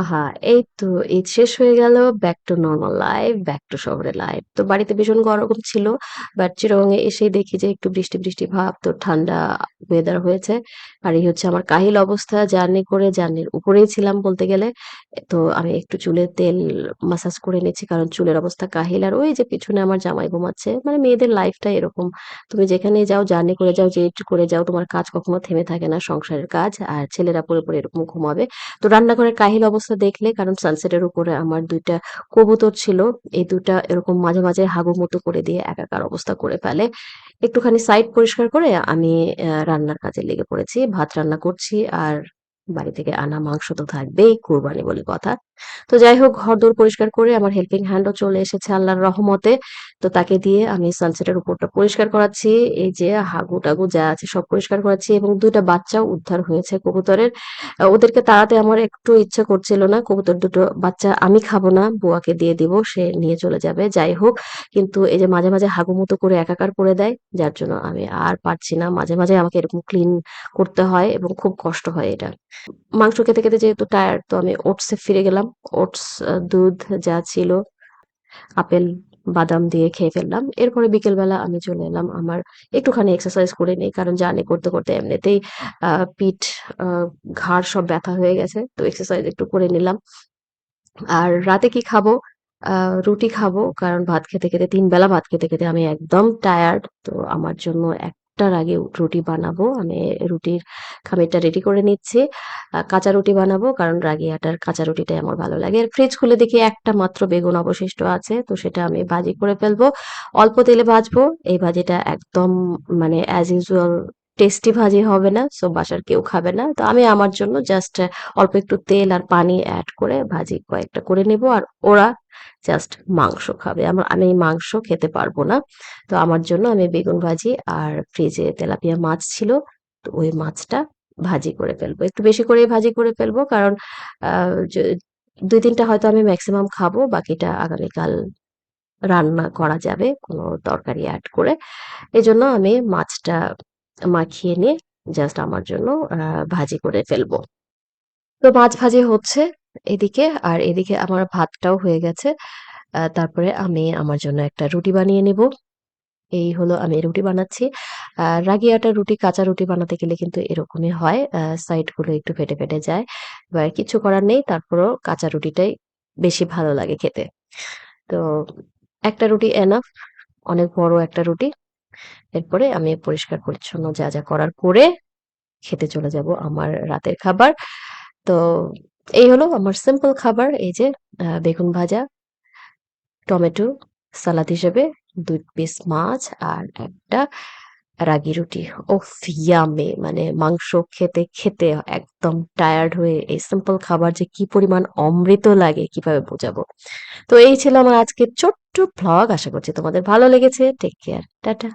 আহা! এই তো ঈদ শেষ হয়ে গেল। Back to normal life, back to শহরের লাইফ। তো বাড়িতে ভীষণ গরম ছিল। বাট চিটাগং এ এসেই দেখি যে একটু বৃষ্টি, বৃষ্টি ভাব। তো ঠান্ডা ওয়েদার হয়েছে। আর এই হচ্ছে আমার কাহিল অবস্থা জার্নি করে, জার্নির উপরেই ছিলাম বলতে গেলে। তো আমি একটু চুলে তেল মাসাজ করে নিয়েছি কারণ চুলের অবস্থা কাহিল। আর ওই যে পিছনে আমার জামাই ঘুমাচ্ছে। মানে মেয়েদের লাইফটা এরকম। তুমি যেখানে যাও, জার্নি করে যাও, যেই করে যাও, তোমার কাজ কখনো থেমে থাকে না, সংসারের কাজ। আর ছেলেরা পড়ে, পড়ে এরকম ঘুমাবে। তো রান্নাঘরের কাহিল অবস্থা দেখলে কারণ সানসেটের উপরে আমার দুইটা কবুতর ছিল। এই দুটা এরকম মাঝে, মাঝে হাগু মতো করে দিয়ে একাকার অবস্থা করে ফেলে। একটুখানি সাইড পরিষ্কার করে আমি রান্নার কাজে লেগে পড়েছি। ভাত রান্না করছি আর বাড়ি থেকে আনা মাংস তো থাকবেই, কুরবানি বলে কথা। তো যাই হোক ঘরদোর পরিষ্কার করে আমার হেল্পিং হ্যান্ড ও চলে এসেছে আল্লাহর রহমতে। তো তাকে দিয়ে আমি সানসেটের উপরটা পরিষ্কার করাচ্ছি। এই যে হাগু-টাগু যা আছে সব পরিষ্কার করাচ্ছি এবং ২ টা বাচ্চাও উদ্ধার হয়েছে কবুতরের। ওদেরকে তাড়াতে আমার একটু ইচ্ছা করছিল না। কবুতর দুটো বাচ্চা আমি খাব না, বুয়াকে দিয়ে দিব। সে নিয়ে চলে যাবে। যাই হোক কিন্তু এই যে মাঝে, মাঝে হাগু মতো করে একাকার করে দেয়। যার জন্য আমি আর পারছি না। মাঝে, মাঝে আমাকে এরকম ক্লিন করতে হয় এবং খুব কষ্ট হয় এটা। মাংস খেতে, খেতে যেহেতু টায়ার্ড তো আমি ওটসে ফিরে গেলাম। ওটস, দুধ যা ছিল, আপেল, বাদাম দিয়ে খেয়ে ফেললাম। এরপরে বিকেলবেলা আমি চলে এলাম আমার একটুখানি এক্সারসাইজ করে নেই। কারণ জার্নি করতে, করতে এমনিতেই পিঠ, ঘাড় সব ব্যথা হয়ে গেছে। তো এক্সারসাইজ একটু করে নিলাম। আর রাতে কি খাব? রুটি খাব। কারণ ভাত খেতে, খেতে ৩ বেলা ভাত খেতে, খেতে আমি একদম টায়ার্ড। তো আমার জন্য ১ টার আগে রুটি বানাবো। আমি রুটির খামিরটা রেডি করে নিচ্ছি। কাঁচা রুটি বানাবো কারণ রাগি আটার কাঁচা রুটিটাই আমার ভালো লাগে। আর ফ্রিজ খুলে দেখি একটা মাত্র বেগুন অবশিষ্ট আছে। তো সেটা আমি ভাজি করে ফেলব। অল্প তেলে ভাজবো। এই ভাজিটা একদম মানে অ্যাজ ইউজুয়াল টেস্টি ভাজি হবে না। সো বাসার কেউ খাবে না। তো আমি আমার জন্য জাস্ট অল্প একটু তেল আর পানি অ্যাড করে ভাজি কয়েকটা করে নেব। আর ওরা জাস্ট মাংস খাবে। আমার, আমি মাংস খেতে পারব না। তো আমার জন্য আমি বেগুন ভাজি আর ফ্রিজে তেলাপিয়া মাছ ছিল। তো ওই মাছটা ভাজি করে ফেলব। একটু বেশি করেই ভাজি করে ফেলব। কারণ য ২-৩ হয়তো আমি ম্যাক্সিমাম খাব। বাকিটা আগামীকাল রান্না করা যাবে, কোনো তরকারি অ্যাড করে। এজন্য আমি মাছটা মাখিয়ে নিয়ে জাস্ট আমার জন্য ভাজি করে ফেলব। তো মাছ ভাজি হচ্ছে এদিকে। আর এদিকে আমার ভাতটাও হয়ে গেছে। তারপরে আমি আমার জন্য একটা রুটি বানিয়ে নিবো। এই হলো আমি রুটি বানাচ্ছি। রাগী আটার রুটি, কাঁচা রুটি বানাতে গেলে কিন্তু এরকমই হয়। আ সাইড একটু ফেটে, ফেটে যায়। এবার কিছু করার নেই। তারপরেও কাঁচা রুটিটাই বেশি ভালো লাগে খেতে। তো একটা রুটি এনাফ। অনেক বড় একটা রুটি। এরপরে আমি পরিষ্কার পরিচ্ছন্ন যা, যা করার করে খেতে চলে যাব আমার রাতের খাবার। তো এই হলো আমার সিম্পল খাবার। এই যে বেগুন ভাজা, টমেটো, সালাদ হিসেবে দুই পিস মাছ আর একটা রাগি রুটি। উফ! ইয়াম্মি মানে মাংস খেতে, খেতে একদম টায়ার্ড হয়ে এই সিম্পল খাবার যে কি পরিমাণ অমৃত লাগে কীভাবে বোঝাবো। তো এই ছিল আমার আজকের ছোট্ট ভ্লগ। আশা করছি তোমাদের ভালো লেগেছে। Take care. টাটা।